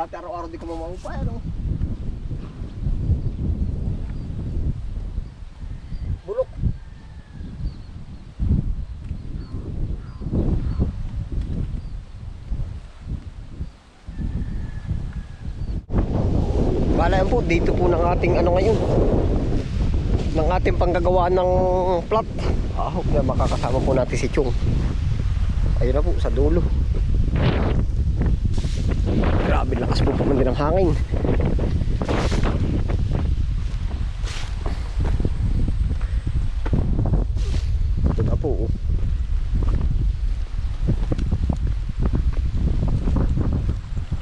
Dati araw-araw di ko mamahupay, ano? Bulok. Bala yan po, dito po ng ating ano ngayon. Ng ating panggagawa ng plot. Ah, na makakasama po natin si Chung. Ayun na po, sa dulo. Grabe lakas po pamandi ng hangin. Ito na oh.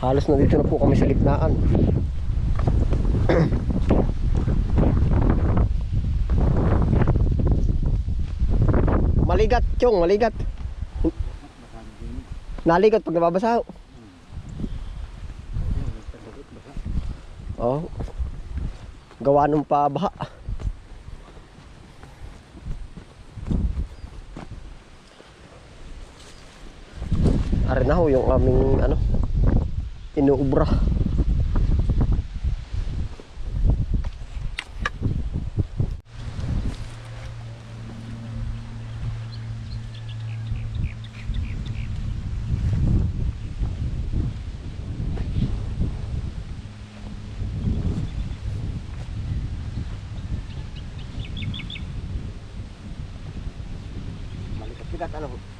Halos na dito na po kami sa gitnaan. Maligat, Chong, maligat. Naligat pag nababasa. Oh. Gawa nung pabaha. Ari na yung aming ano inuubra. Maligat-ligat ano ho.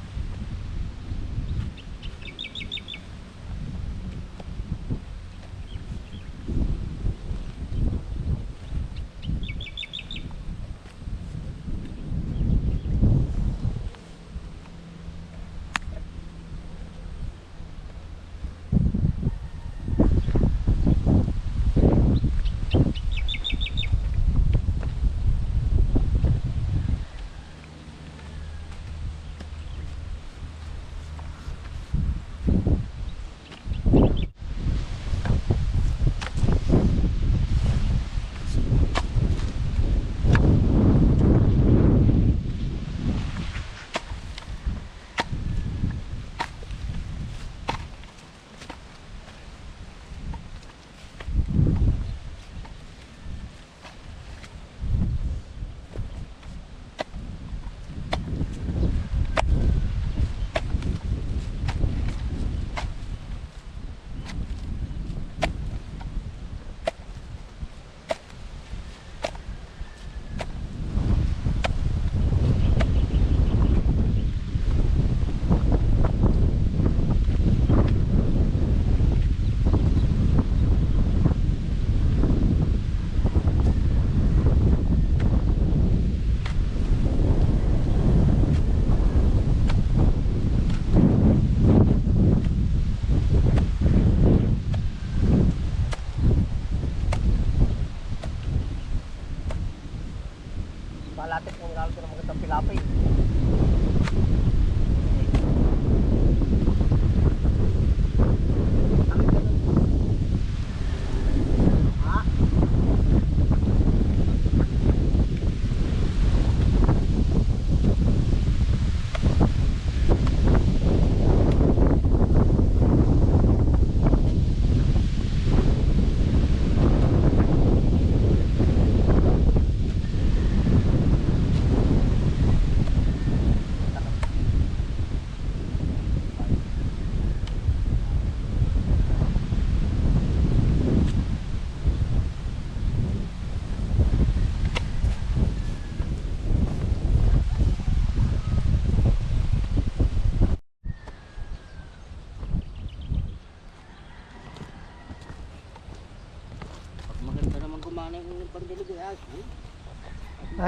Malapit ng galo ko ng magandang pilapay. Ha? Maganda naman kumana yung pandiligo ay aso.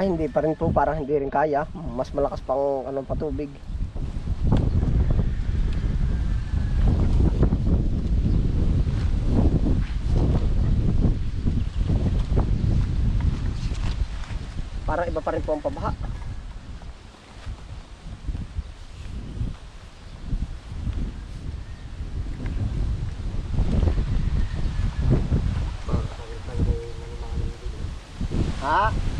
Ah, hindi pa rin po, parang hindi rin kaya. Mas malakas pang anong patubig. Parang iba pa rin po ang pabaha. Ha?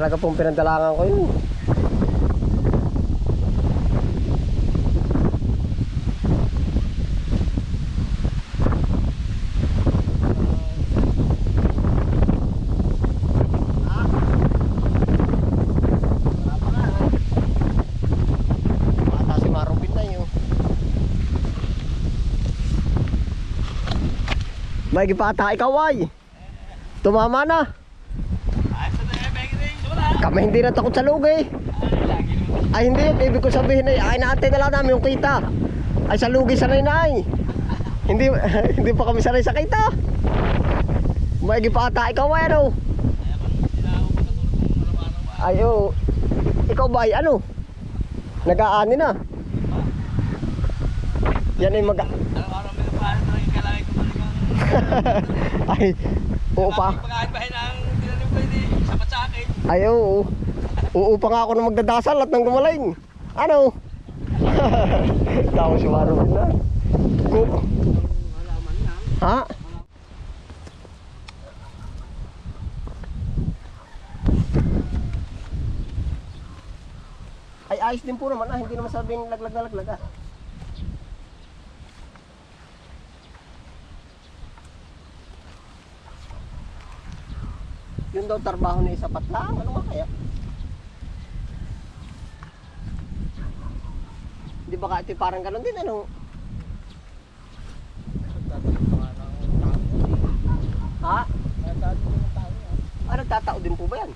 Talaga pong pinadalangan ko yun. May gipata ikaw ay. Tumama na. Kami hindi na takot sa lugi. Ay hindi, ibig ko sabihin ay ay natin na lang namin yung kita. Ay sa lugi sanay na ay. Hindi hindi pa kami sanay sa kita. May gipata ikaw ay ano. Ayo. Ikaw ba ay ano? Nag-aani na. Yan ay mag Araw-araw may napahan na yung kailangan ko talagang ay uupa. pagkain ng tinanim ko hindi sapat sa akin. Ay oo. Nga ako na magdadasal at nang gumaling. Ano? Tao si Maro na. Na. Ha? Ay ayos din po naman ah, hindi naman sabing laglag na laglag ah. Yun daw trabaho ni sapat lang, ano nga kaya? Di ba kahit parang ganun din ano? Ha? Ah, nagtatao din po ba yan?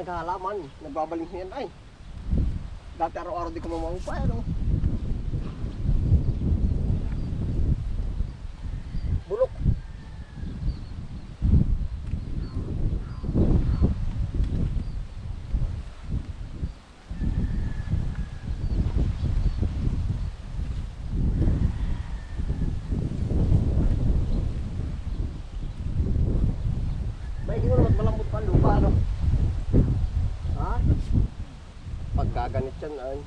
Naghahalaman, nagbabaling yan ay. Dati araw-araw di ko mamamupay, ano? Bulok. May hindi mo naman malambot pa ang lupa, ano? Ha? Pagkaganit yan ay.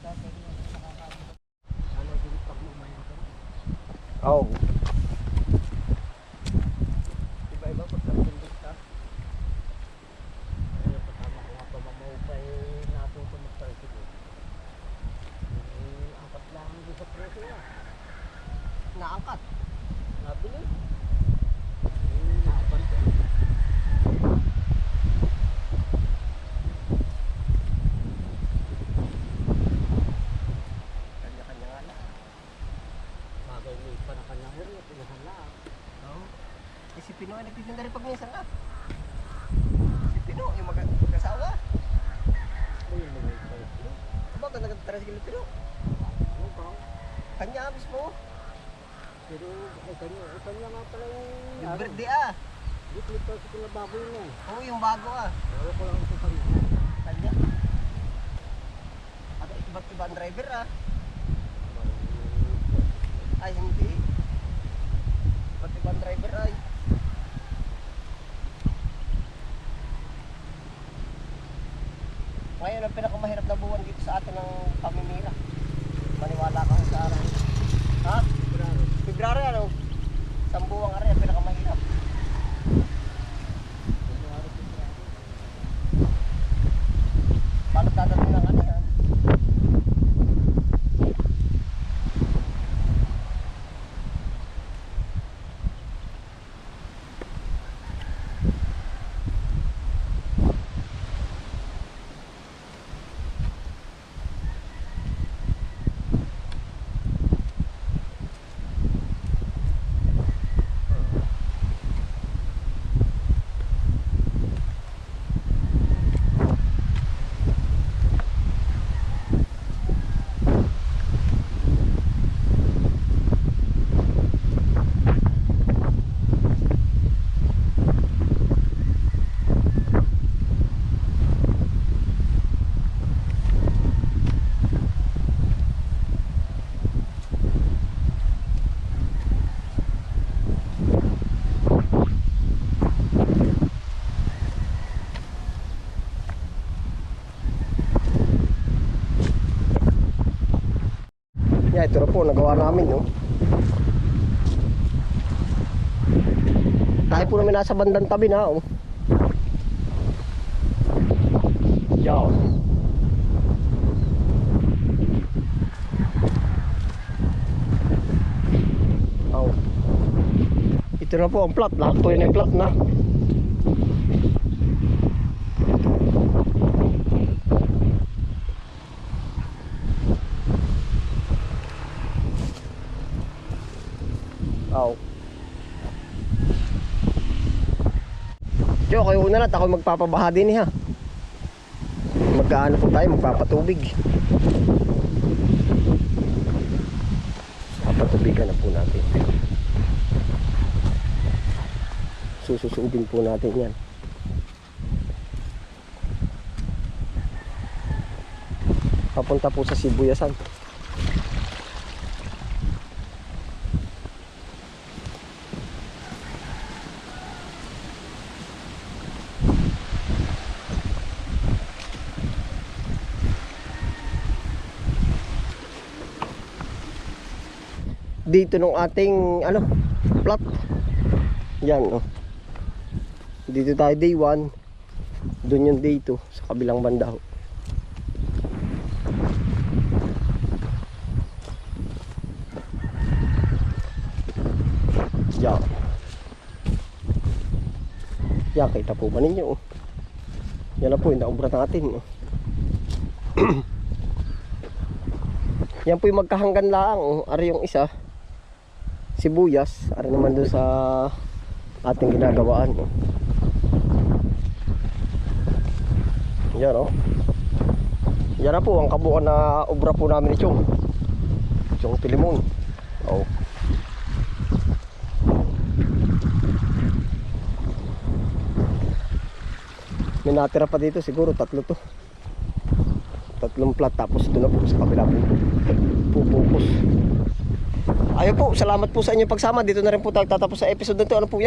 Hindi? Oo. Iba-iba pag nagpindot ka. Ay, patama ko nga pa mamahukay natin sa magtarsigo. Eh, angkat lang doon sa preso na. Naangkat. Nabili. Eh, nakapante. Kanya-kanya nga na. Bagay may panakanyang rin, pinahan lang. Oo. Eh, si Pino ay nagtitinda rin pag minsan ah. Si Pino, yung mag mag-asawa. Ay, yung mga ito. Aba, ganda ganda talaga si Pino. Ano ba? Kanya mismo. Pero, ay, kanya, ay, kanya nga pala yung... Yung birthday ah. Hindi, pinipal ko na baboy na eh. Oo, yung bago ah. Ewan ko lang sa kanya. Kanya. At iba't iba ang driver ah. Ay, hindi. Iba't iba ang driver ay. Ngayon ang pinakamahirap na buwan dito sa atin ng pamimira. Maniwala ka sa araw. Ha? February ano? Isang buwang ari ang pinakamahirap. Na, ito na po, nagawa namin, no? Tayo po namin nasa bandang tabi na, oh. Yan. Oh. Ito na po ang plat, lahat po yun ay plat na. Na, at ako magpapabaha din ha. Magkaano po tayo, magpapatubig. Papatubigan na po natin. Sususubin po natin yan. Papunta po sa Sibuyasan. Dito nung ating ano plot yan oh dito tayo day 1 doon yung day 2 sa kabilang banda ho yan yan kita po ba ninyo oh. yan na po yung naubra natin oh. yan po yung magkahanggan lang oh. ari yung isa sibuyas ara naman doon sa ating ginagawaan oh. yan oh. Yan na po ang kabuuan na obra po namin ni Chong. Chong Pilimon oh. May natira pa dito siguro tatlo to. Tatlong plat tapos doon na po sa kabila po. Pupukos Ayun po, salamat po sa inyong pagsama. Dito na rin po tayo tatapos sa episode na ito. Ano po yan?